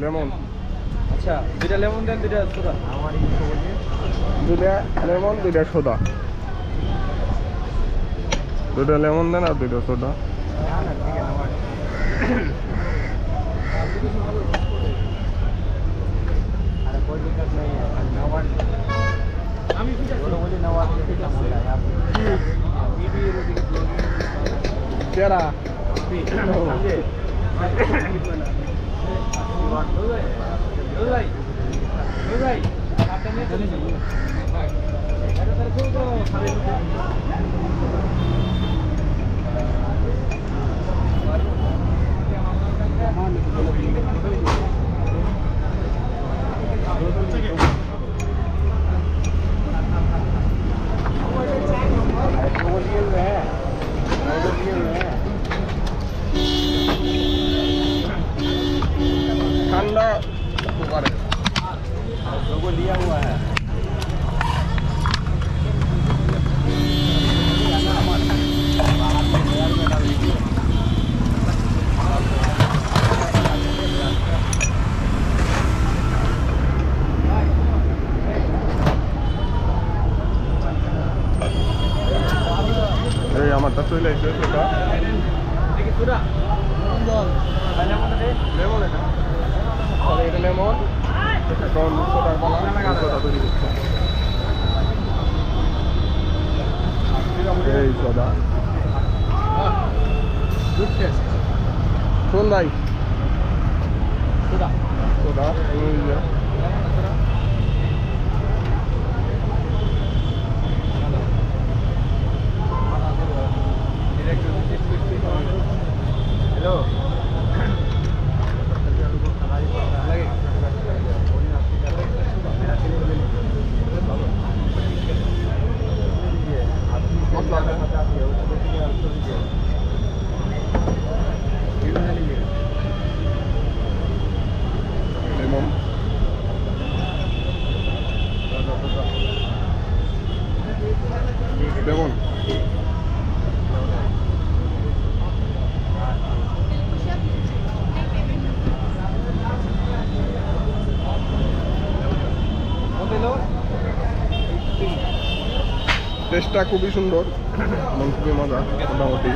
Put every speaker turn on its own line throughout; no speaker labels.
Lemon.
আচ্ছা দুইটা lemon দেন, দুইটা সোডা।
দুইটা লেমন, দুইটা সোডা। দুইটা লেমন দেন আর দুইটা সোডা। পেয়ারা। ঠান্ডা আমারটা চলে আসছে
সেটা।
লেমন এখন দুশো টাকা বলা দুশো টাকা তৈরি করছে। এই
সদা।
শোন ভাই। সোদা।
সোদা
লেমন টেস্টটা খুবই সুন্দর। এবং খুবই মজা, মোটামুটি।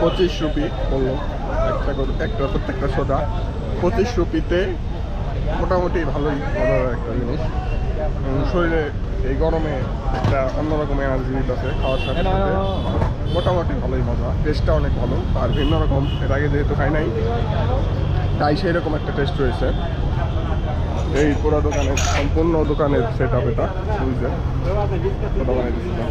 পঁচিশ রুপি বলল। একটা করে একটা প্রত্যেকটা সোডা। পঁচিশ রুপিতে মোটামুটি ভালোই মজার একটা জিনিস। শরীরে এই গরমে একটা অন্যরকম এনার্জি আছে, খাওয়ার সাথে মোটামুটি ভালোই মজা টেস্টটা অনেক ভালো, আর ভিন্ন রকম। এর আগে যেহেতু খাই নাই, তাই সেই রকম একটা টেস্ট রয়েছে। এই পুরো দোকানের, সম্পূর্ণ দোকানের সেট আপ এটা দিচ্ছিলাম